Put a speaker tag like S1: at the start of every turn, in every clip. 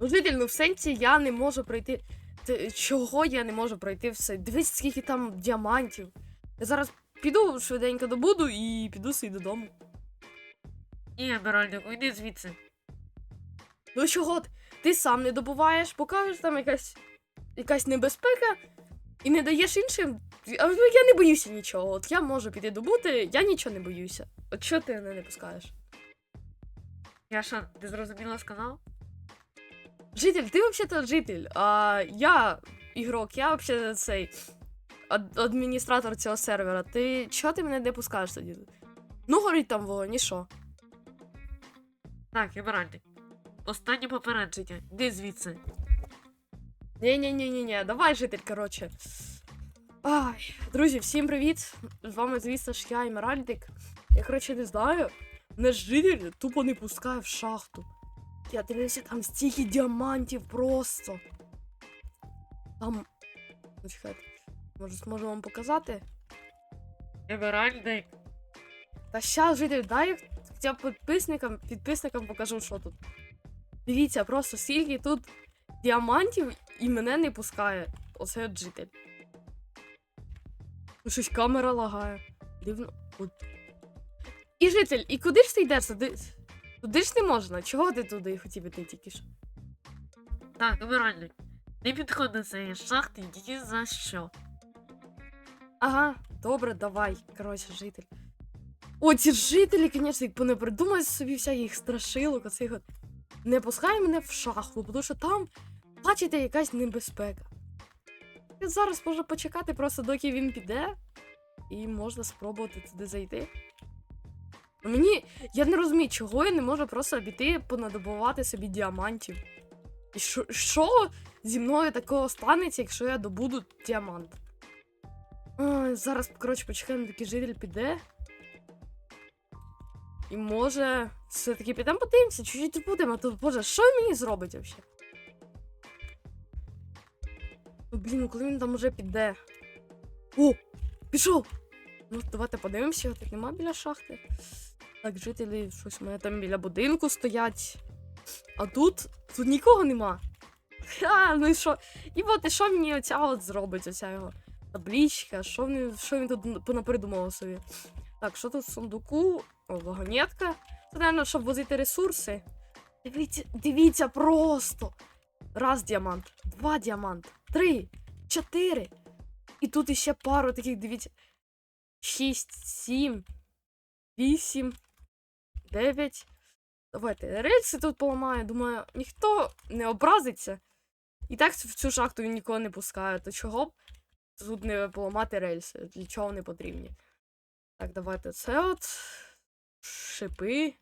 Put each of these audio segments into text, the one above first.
S1: Ну, житель, ну в сенсі я не можу пройти. Чого я не можу пройти все? Дивись, скільки там діамантів. Я зараз піду швиденько добуду і піду собі додому.
S2: Ні, Беральнику, йди звідси.
S1: Ну чого ти? Ти сам не добуваєш, покажеш там якась, якась небезпека і не даєш іншим. А, ну, я не боюся нічого. От я можу піти добути, я нічого не боюся. От чого ти мене не пускаєш?
S2: Я що, ти зрозуміло сказав?
S1: Житель, ти взагалі-то житель, а я ігрок, я взагалі цей ад- адміністратор цього сервера. Ти чого ти мене не пускаєш тоді? Ну, горить там вогонь, і що?
S2: Так, і Беральник. Останнє попередження. Йди звідси.
S1: Ні-ні-ні-ні, давай, житель, коротше. Ай, друзі, всім привіт! З вами, звісно ж, я Емеральдик. Я, коротше, не знаю. Ж житель тупо не пускає в шахту. Я дивився, там стільки діамантів просто. Там. Чекайте. Може, зможу вам показати?
S2: Емеральдик.
S1: Та щас, житель, дай хоча б підписникам, підписникам покажу, що тут. Дивіться, просто скільки тут діамантів і мене не пускає. Оце от житель. Щось камера лагає. Дивно. От. І житель, і куди ж ти йдеш? Туди, ж не можна. Чого ти туди хотів іти тільки що?
S2: Так, Емеральник. Не підходь до цієї шахти ні за що.
S1: Ага, добре, давай. Коротше, житель. О, ці жителі, звісно, як не придумають собі всяких страшилок, оцих от. Не пускай мене в шахту, тому що там, бачите, якась небезпека. Я зараз можу почекати просто доки він піде, і можна спробувати туди зайти. Мені. Я не розумію, чого я не можу просто піти понадобувати собі діамантів. І що, зі мною такого станеться, якщо я добуду діамант? Ой, зараз, коротше, почекаємо, доки житель піде. І може, все-таки підемо подивимося, чуть-чуть будемо, а то, боже, що він мені зробить взагалі? Ну, блін, ну коли він там уже піде. О! Пішов! Ну, давайте подивимося, його тут нема біля шахти. Так, жителі щось у мене там біля будинку стоять. А тут. Тут нікого нема. Ха, ну і що? І от і що мені оця от зробить, оця його табличка, що він, що він тут понапридумав собі. Так, що тут в сундуку? О, вагонетка. Це, напевно, щоб возити ресурси. Дивіться, дивіться просто. Раз діамант, два діамант, три, чотири. І тут іще пару таких, дивіться. Шість, сім, вісім, дев'ять. Давайте рельси тут поламаю. Думаю, ніхто не образиться. І так в цю шахту він нікого не пускає. То чого б тут не поламати рельси? Для чого вони потрібні? Так, давайте це от. Шипи.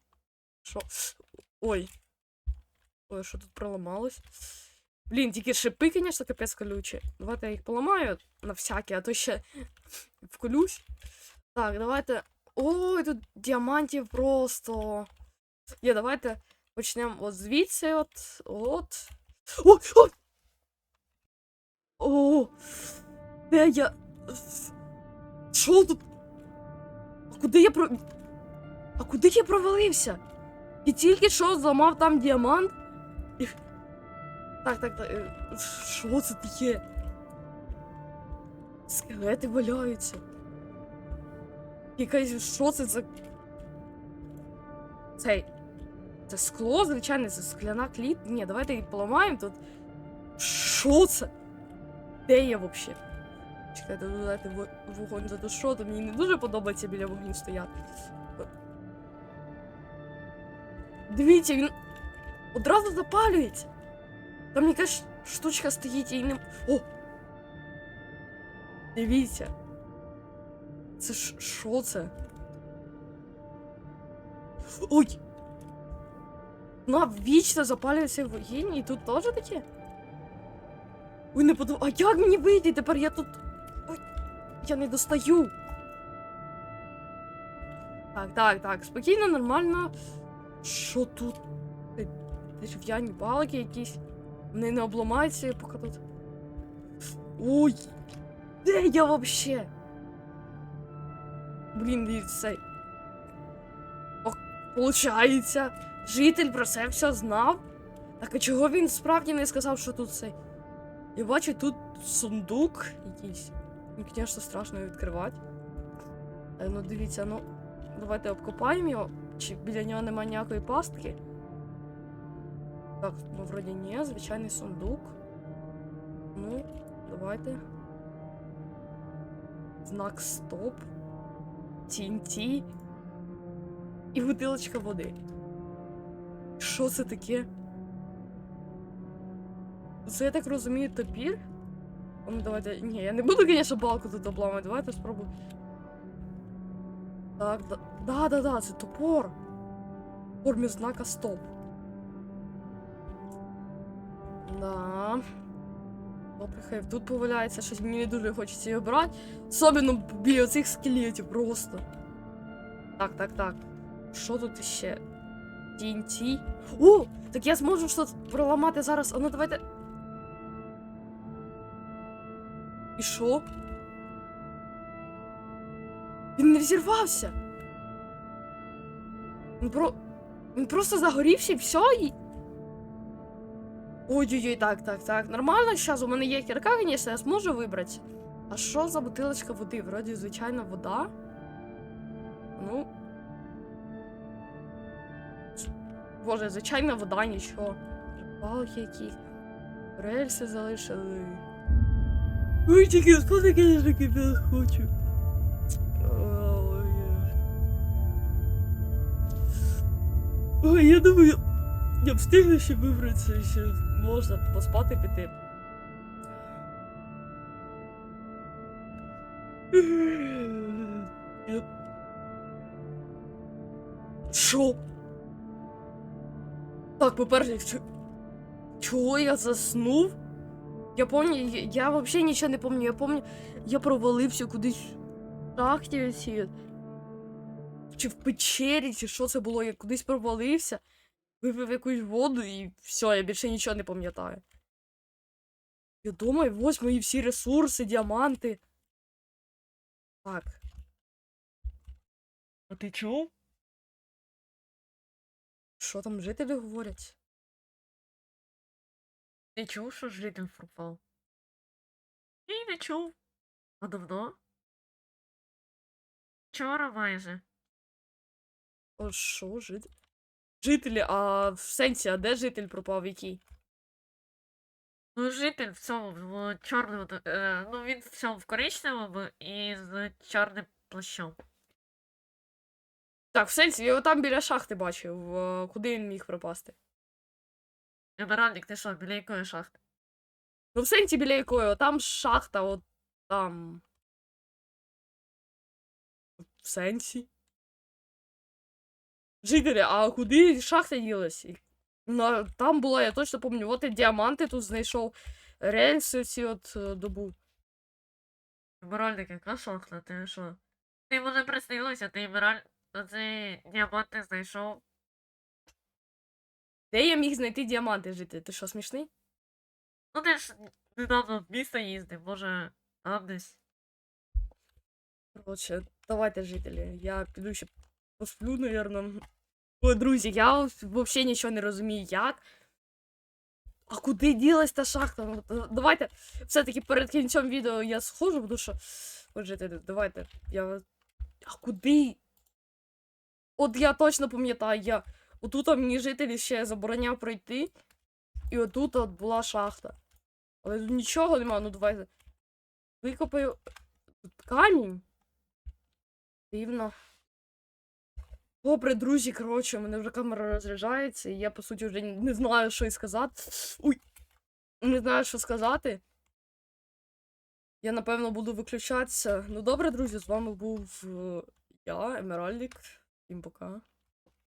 S1: Що? Ой. Ой, що тут проламалось? Блін, тільки шипи, звісно, капець колючі. Давайте я їх поламаю на всякі, а то ще вколюсь. Так, давайте. Ой, тут діамантів просто. Є, давайте почнемо от звідси, от. От. О! О! О! Де я. Що тут? А куди я про. А куди я провалився? І тільки що зламав там діамант. Так, так, так. Що це таке? Скелети валяються. Якась що це за. Цей. Це скло, звичайно, це скляна кліт. Ні, давайте її поламаємо тут. Що це? Де я взагалі? Чекайте, ну, давайте во- вогонь задушу, то мені не дуже подобається біля вогню стояти. Дивіться, він одразу запалюється. Там якась штучка стоїть і не. О! Дивіться. Це ж що це? Ой! Ну, а вічно запалюється вогінь, і тут теж таке? Ой, не подумав. А як мені вийти? Тепер я тут. Ой, я не достаю. Так, так, так, спокійно, нормально. Що тут? Е, Дерев'яні балки якісь. Вони не обламаються, поки тут. Ой! Де я вообще? Блін, і цей. О, получається, житель про це все знав. Так а чого він справді не сказав, що тут цей? Я бачу тут сундук якийсь. Ну, звісно, страшно відкривати. Е, Ну, дивіться, ну, давайте обкопаємо його. Чи біля нього немає ніякої пастки? Так, ну вроді ні, звичайний сундук. Ну, давайте. Знак стоп. TNT. І бутилочка води. Що це таке? Це я так розумію топір? Ну давайте. Ні, я не буду, звісно, балку тут обламувати. Давайте спробую. Так, да, да, да, да, це топор. Формі знака стоп. Да. Добре, тут поваляється, щось мені дуже хочеться його брати. Особливо біля цих скелетів просто. Так, так, так. Що тут іще? TNT. О! Так я зможу щось проламати зараз. А ну давайте. І що? Він не взірвався. Він про. Він просто загорівся і все і. Ой-ой-ой, так, так, так. Нормально, зараз у мене є кірка, звісно, я зможу вибрати. А що за бутилочка води? Вроді звичайна вода. Ну. Боже, звичайна вода, нічого. Палки якісь. Рельси залишили. Ой, тільки спати, звісно, кипіт хочу. Ой, я думаю, я встигну ще вибратися, ще можна поспати піти. Що? Так, по-перше, чого я заснув? Я пам'ятаю, я, я взагалі нічого не пам'ятаю. Я пам'ятаю, я провалився кудись в шахті. Чи в печері, чи що це було, я кудись провалився, випив якусь воду і все, я більше нічого не пам'ятаю. Я думаю, ось мої всі ресурси, діаманти. Так.
S2: А ти чув?
S1: Що там жителі говорять?
S2: Ти чув, що житель пропав? Ні, не чув. А давно? Вчора майже.
S1: О, що, жителі? Жителі, а в сенсі, а де житель пропав який?
S2: Ну, житель в цьому, в чорному, е, ну він в цьому в коричневому і з чорним плащом.
S1: Так, в сенсі, я його там біля шахти бачив. е, Куди він міг пропасти?
S2: Емеральник, ти що, біля якої шахти?
S1: Ну, в сенсі біля якої, там шахта, от там. В сенсі. Жителі, а куди шахта ділась? Ну, там була, я точно пам'ятаю, от і діаманти тут знайшов. Рельси ці от е, добув.
S2: Емеральник, яка шахта? Ти що? Ти може приснилося, ти емераль... Ти знайшов.
S1: Де я міг знайти діаманти жити? Ти що, смішний?
S2: Ну ти ж недавно в місто їздив, може там десь.
S1: Коротше, давайте, жителі. Я піду ще посплю, напевно. Ой, друзі, я взагалі нічого не розумію, як. А куди ділась та шахта? Ну, Давайте все-таки перед кінцем відео я схожу, тому що. От, жителі, давайте. Я. А куди? От я точно пам'ятаю, я. Отут мені жителі ще забороняв пройти. І отут от була шахта. Але тут нічого нема, ну давайте. Викопаю. Тут камінь. Дивно. Добре, друзі, коротше, у мене вже камера розряджається, і я, по суті, вже не знаю, що й сказати. Уй! Не знаю, що сказати. Я, напевно, буду виключатися. Ну, добре, друзі, з вами був е, я, Емеральдик. Всім пока.